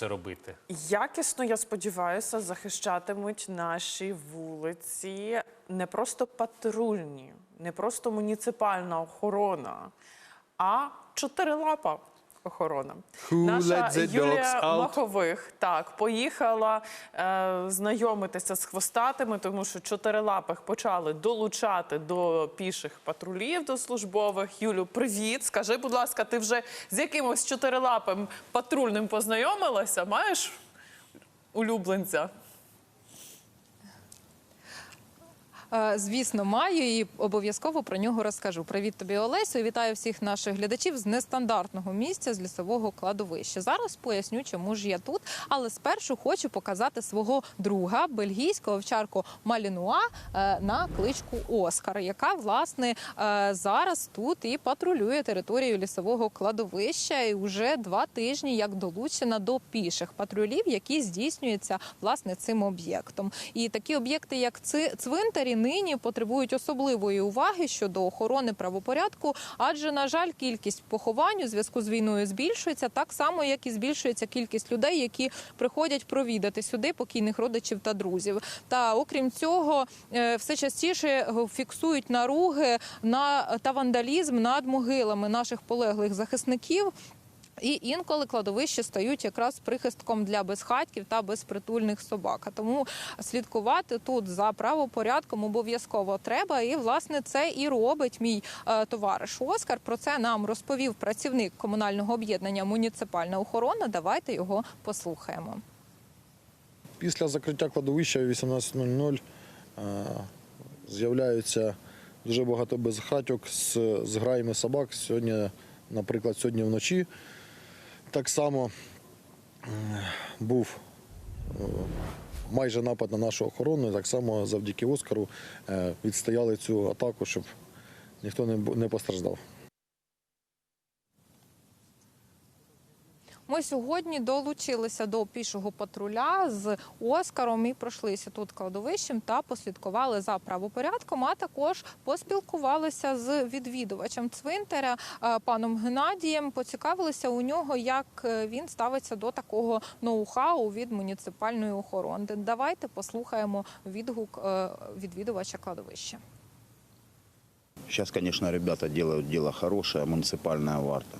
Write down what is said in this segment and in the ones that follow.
це робити? Якісно, я сподіваюся, захищатимуть наші вулиці не просто патрульні, не просто муніципальна охорона, а чотирилапа охорона. Who Наша Юлія? Махових так поїхала е, знайомитися з хвостатими, тому що чотирилапих почали долучати до піших патрулів, до службових. Юлю, привіт! Скажи, будь ласка, ти вже з якимось чотирилапим патрульним познайомилася? Маєш улюбленця? Е, Звісно, маю і обов'язково про нього розкажу. Привіт тобі, Олесю. Вітаю всіх наших глядачів з нестандартного місця з лісового кладовища. Зараз поясню, чому ж я тут. Але спершу хочу показати свого друга, бельгійського овчарку Малінуа е, на кличку Оскар, яка власне е, зараз тут і патрулює територію лісового кладовища. І вже два тижні як долучена до піших патрулів, які здійснюються власне цим об'єктом. І такі об'єкти, як цвинтарі, нині потребують особливої уваги щодо охорони правопорядку, адже на жаль, кількість поховань у зв'язку з війною збільшується так само, як і збільшується кількість людей, які приходять провідати сюди покійних родичів та друзів. Та окрім цього, е, все частіше фіксують наруги на та вандалізм над могилами наших полеглих захисників. І інколи кладовища стають якраз прихистком для безхатьків та безпритульних собак. Тому слідкувати тут за правопорядком обов'язково треба. І власне це і робить мій е, товариш Оскар. Про це нам розповів працівник комунального об'єднання Муніципальна охорона. Давайте його послухаємо. Після закриття кладовища о 18.00 е, з'являються дуже багато безхатьок з, з граями собак. Сьогодні, наприклад, сьогодні вночі так само е, був е, майже напад на нашу охорону. Так само завдяки Оскару е, відстояли цю атаку, щоб ніхто не, постраждав. Ми сьогодні долучилися до пішого патруля з Оскаром і пройшлися тут кладовищем та послідкували за правопорядком. А також поспілкувалися з відвідувачем цвинтаря е, паном Геннадієм. Поцікавилися у нього, як е, він ставиться до такого ноу-хау від муніципальної охорони. Давайте послухаємо відгук е, відвідувача кладовища. Сейчас, конечно, ребята делают дело хорошее, муниципальная варта.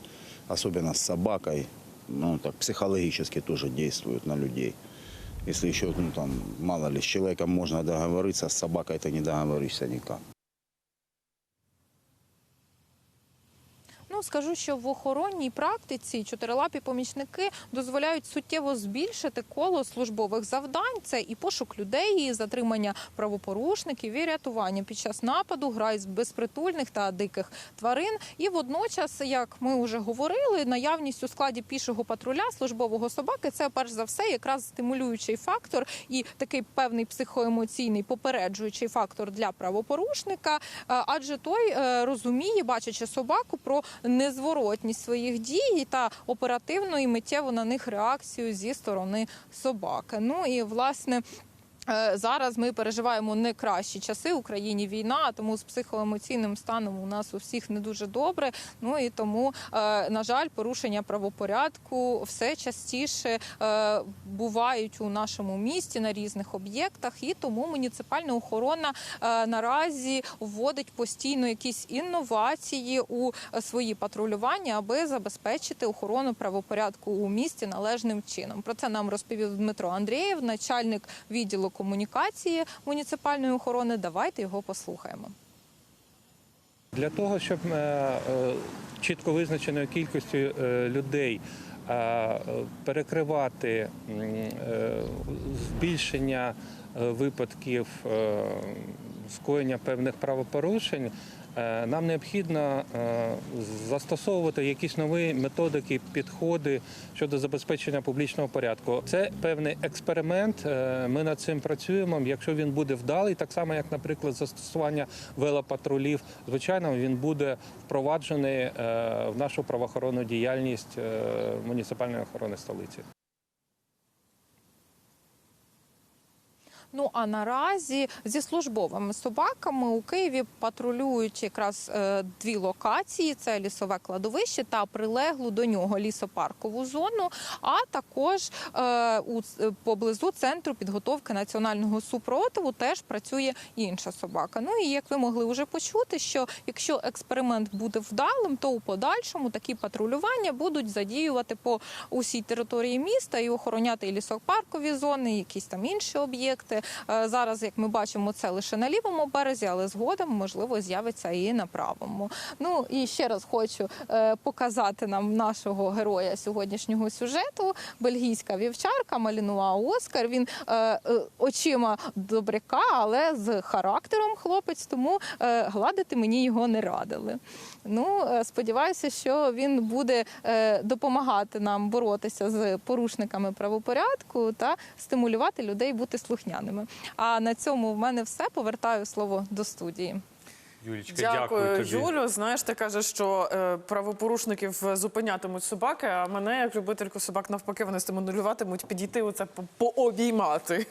Особенно с собакой. Ну, так психологически тоже действуют на людей. Если еще, ну, там, мало ли, с человеком можно договориться, с собакой ты не договоришься никак. Ну скажу, що в охоронній практиці чотирилапі помічники дозволяють суттєво збільшити коло службових завдань. Це і пошук людей, і затримання правопорушників, і рятування під час нападу, грай з безпритульних та диких тварин. І водночас, як ми вже говорили, наявність у складі пішого патруля службового собаки це перш за все якраз стимулюючий фактор і такий певний психоемоційний попереджуючий фактор для правопорушника, адже той е, розуміє, бачачи собаку, про незворотність своїх дій та оперативну і миттєву на них реакцію зі сторони собаки. Ну і власне. Е, Зараз ми переживаємо не кращі часи. В Україні війна, тому з психоемоційним станом у нас у всіх не дуже добре. Ну і тому, е, на жаль, порушення правопорядку все частіше е, бувають у нашому місті на різних об'єктах. І тому муніципальна охорона наразі вводить постійно якісь інновації у свої патрулювання, аби забезпечити охорону правопорядку у місті належним чином. Про це нам розповів Дмитро Андрієв, начальник відділу комунікації муніципальної охорони. Давайте його послухаємо. Для того, щоб е, е, чітко визначеною кількістю е, людей перекривати збільшення випадків скоєння певних правопорушень, е, нам необхідно е, застосовувати якісь нові методики, підходи щодо забезпечення публічного порядку. Це певний експеримент. е, Ми над цим працюємо. Якщо він буде вдалий, так само як, наприклад, застосування велопатрулів, звичайно, він буде впроваджений в нашу правоохоронну діяльність муніципальної охорони столиці. Ну а наразі зі службовими собаками у Києві патрулюють якраз е, дві локації: це лісове кладовище та прилеглу до нього лісопаркову зону. А також е, у поблизу центру підготовки національного супротиву теж працює інша собака. Ну і як ви могли вже почути, що якщо експеримент буде вдалим, то у подальшому такі патрулювання будуть задіювати по усій території міста і охороняти і лісопаркові зони, і якісь там інші об'єкти. Е, Зараз, як ми бачимо, це лише на лівому березі, але згодом можливо з'явиться і на правому. Ну і ще раз хочу е, показати нам нашого героя сьогоднішнього сюжету. Бельгійська вівчарка Малінуа Оскар. Він е, очима добряка, але з характером хлопець, тому гладити мені його не радили. Ну, сподіваюся, що він буде допомагати нам боротися з порушниками правопорядку та стимулювати людей бути слухняними. А на цьому в мене все. Повертаю слово до студії. Юлічка, Дякую, дякую, тобі. Юлю. Знаєш, ти кажеш, що е, правопорушників зупинятимуть собаки, а мене, як любительку собак, навпаки, вони стимулюватимуть підійти оце по- пообіймати.